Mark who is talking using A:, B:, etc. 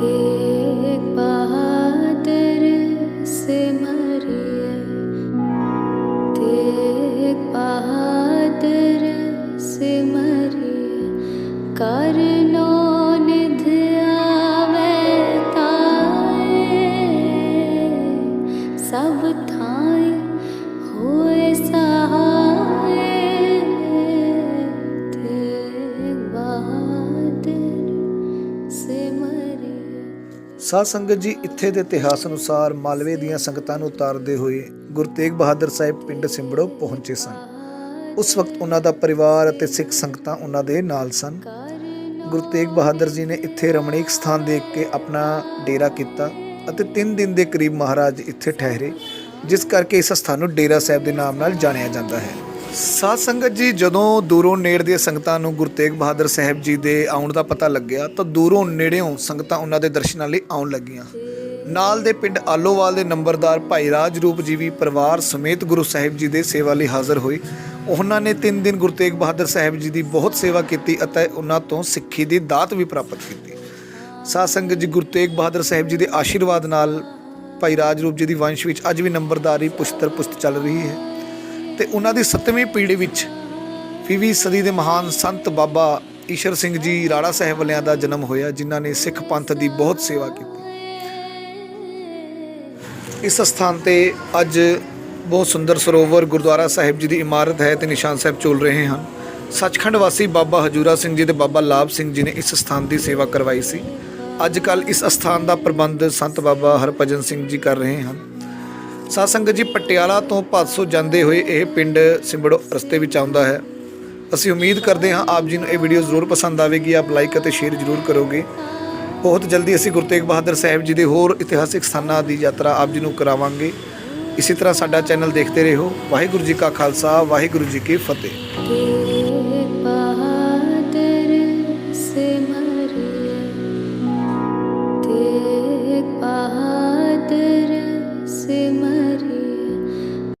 A: give.
B: ਸਾਧ ਸੰਗਤ ਜੀ, ਇੱਥੇ ਦੇ ਇਤਿਹਾਸ ਅਨੁਸਾਰ ਮਾਲਵੇ ਦੀਆਂ ਸੰਗਤਾਂ ਨੂੰ ਉਤਾਰਦੇ ਹੋਏ ਗੁਰੂ ਤੇਗ ਬਹਾਦਰ ਸਾਹਿਬ ਪਿੰਡ ਸਿੰਬੜੋ ਪਹੁੰਚੇ ਸਨ। ਉਸ ਵਕਤ ਉਹਨਾਂ ਦਾ ਪਰਿਵਾਰ ਅਤੇ ਸਿੱਖ ਸੰਗਤਾਂ ਉਹਨਾਂ ਦੇ ਨਾਲ ਸਨ। ਗੁਰੂ ਤੇਗ ਬਹਾਦਰ ਜੀ ਨੇ ਇੱਥੇ ਰਮਣੀਕ ਸਥਾਨ ਦੇਖ ਕੇ ਆਪਣਾ ਡੇਰਾ ਕੀਤਾ ਅਤੇ 3 ਦਿਨ ਦੇ ਕਰੀਬ ਮਹਾਰਾਜ ਇੱਥੇ ਠਹਿਰੇ, ਜਿਸ ਕਰਕੇ ਇਸ ਸਥਾਨ ਨੂੰ ਡੇਰਾ ਸਾਹਿਬ ਦੇ ਨਾਮ ਨਾਲ ਜਾਣਿਆ ਜਾਂਦਾ ਹੈ। ਸਾਧ ਸੰਗਤ ਜੀ, ਜਦੋਂ ਦੂਰੋਂ ਨੇੜ ਦੀਆਂ ਸੰਗਤਾਂ ਨੂੰ ਗੁਰੂ ਤੇਗ ਬਹਾਦਰ ਸਾਹਿਬ ਜੀ ਦੇ ਆਉਣ ਦਾ ਪਤਾ ਲੱਗਿਆ, ਤਾਂ ਦੂਰੋਂ ਨੇੜਿਓਂ ਸੰਗਤਾਂ ਉਹਨਾਂ ਦੇ ਦਰਸ਼ਨਾਂ ਲਈ ਆਉਣ ਲੱਗੀਆਂ। ਨਾਲ ਦੇ ਪਿੰਡ ਆਲੋਵਾਲ ਦੇ ਨੰਬਰਦਾਰ ਭਾਈ ਰਾਜ ਰੂਪ ਜੀ ਵੀ ਪਰਿਵਾਰ ਸਮੇਤ ਗੁਰੂ ਸਾਹਿਬ ਜੀ ਦੇ ਸੇਵਾ ਲਈ ਹਾਜ਼ਰ ਹੋਏ। ਉਹਨਾਂ ਨੇ 3 ਦਿਨ ਗੁਰੂ ਤੇਗ ਬਹਾਦਰ ਸਾਹਿਬ ਜੀ ਦੀ ਬਹੁਤ ਸੇਵਾ ਕੀਤੀ ਅਤੇ ਉਹਨਾਂ ਤੋਂ ਸਿੱਖੀ ਦੀ ਦਾਤ ਵੀ ਪ੍ਰਾਪਤ ਕੀਤੀ। ਸਾਧ ਸੰਗਤ ਜੀ, ਗੁਰੂ ਤੇਗ ਬਹਾਦਰ ਸਾਹਿਬ ਜੀ ਦੇ ਆਸ਼ੀਰਵਾਦ ਨਾਲ ਭਾਈ ਰਾਜ ਰੂਪ ਜੀ ਦੀ ਵੰਸ਼ ਵਿੱਚ ਅੱਜ ਵੀ ਨੰਬਰਦਾਰੀ ਪੁਸ਼ਤਰ ਪੁਸ਼ਤ ਚੱਲ ਰਹੀ ਹੈ। ਤੇ ਉਹਨਾਂ ਦੀ 7ਵੀਂ ਪੀੜ੍ਹੀ ਵਿੱਚ 20ਵੀਂ ਸਦੀ ਦੇ ਮਹਾਨ ਸੰਤ ਬਾਬਾ ਈਸ਼ਰ ਸਿੰਘ ਜੀ ਰਾੜਾ ਸਾਹਿਬ ਵਾਲਿਆਂ ਦਾ ਜਨਮ ਹੋਇਆ, ਜਿਨ੍ਹਾਂ ਨੇ ਸਿੱਖ ਪੰਥ ਦੀ ਬਹੁਤ ਸੇਵਾ ਕੀਤੀ। ਇਸ ਸਥਾਨ ਤੇ ਅੱਜ ਬਹੁਤ ਸੁੰਦਰ ਸਰੋਵਰ ਗੁਰਦੁਆਰਾ ਸਾਹਿਬ ਜੀ ਦੀ ਇਮਾਰਤ ਹੈ ਤੇ ਨਿਸ਼ਾਨ ਸਾਹਿਬ ਚੋਲ ਰਹੇ ਹਨ। ਸੱਚਖੰਡ ਵਾਸੀ ਬਾਬਾ ਹਜੂਰਾ ਸਿੰਘ ਜੀ ਤੇ ਬਾਬਾ ਲਾਭ ਸਿੰਘ ਜੀ ਨੇ ਇਸ ਸਥਾਨ ਦੀ ਸੇਵਾ ਕਰਵਾਈ ਸੀ। ਅੱਜ ਕੱਲ ਇਸ ਸਥਾਨ ਦਾ ਪ੍ਰਬੰਧ ਸੰਤ ਬਾਬਾ ਹਰਭਜਨ ਸਿੰਘ ਜੀ ਕਰ ਰਹੇ ਹਨ। ਸਾਧ ਜੀ ਪਟਿਆਲਾ ਤੋਂ ਭਾਦਸੋਂ ਜਾਂਦੇ ਹੋਏ ਇਹ ਪਿੰਡ ਸਿੰਬੜੋ ਰਸਤੇ ਵਿੱਚ ਆਉਂਦਾ ਹੈ। ਅਸੀਂ ਉਮੀਦ ਕਰਦੇ ਹਾਂ ਆਪ ਜੀ ਨੂੰ ਇਹ ਵੀਡੀਓ ਜ਼ਰੂਰ ਪਸੰਦ ਆਵੇਗੀ। ਆਪ ਲਾਈਕ ਅਤੇ ਸ਼ੇਅਰ ਜ਼ਰੂਰ ਕਰੋਗੇ। ਬਹੁਤ ਜਲਦੀ ਅਸੀਂ ਗੁਰੂ ਤੇਗ ਬਹਾਦਰ ਸਾਹਿਬ ਜੀ ਦੇ ਹੋਰ ਇਤਿਹਾਸਿਕ ਸਥਾਨਾਂ ਦੀ ਯਾਤਰਾ ਆਪ ਜੀ ਨੂੰ ਕਰਾਵਾਂਗੇ। ਇਸੇ ਤਰ੍ਹਾਂ ਸਾਡਾ ਚੈਨਲ ਦੇਖਦੇ ਰਹੋ। ਵਾਹਿਗੁਰੂ ਜੀ ਕਾ ਖਾਲਸਾ, ਵਾਹਿਗੁਰੂ ਜੀ ਕੀ ਫਤਿਹ।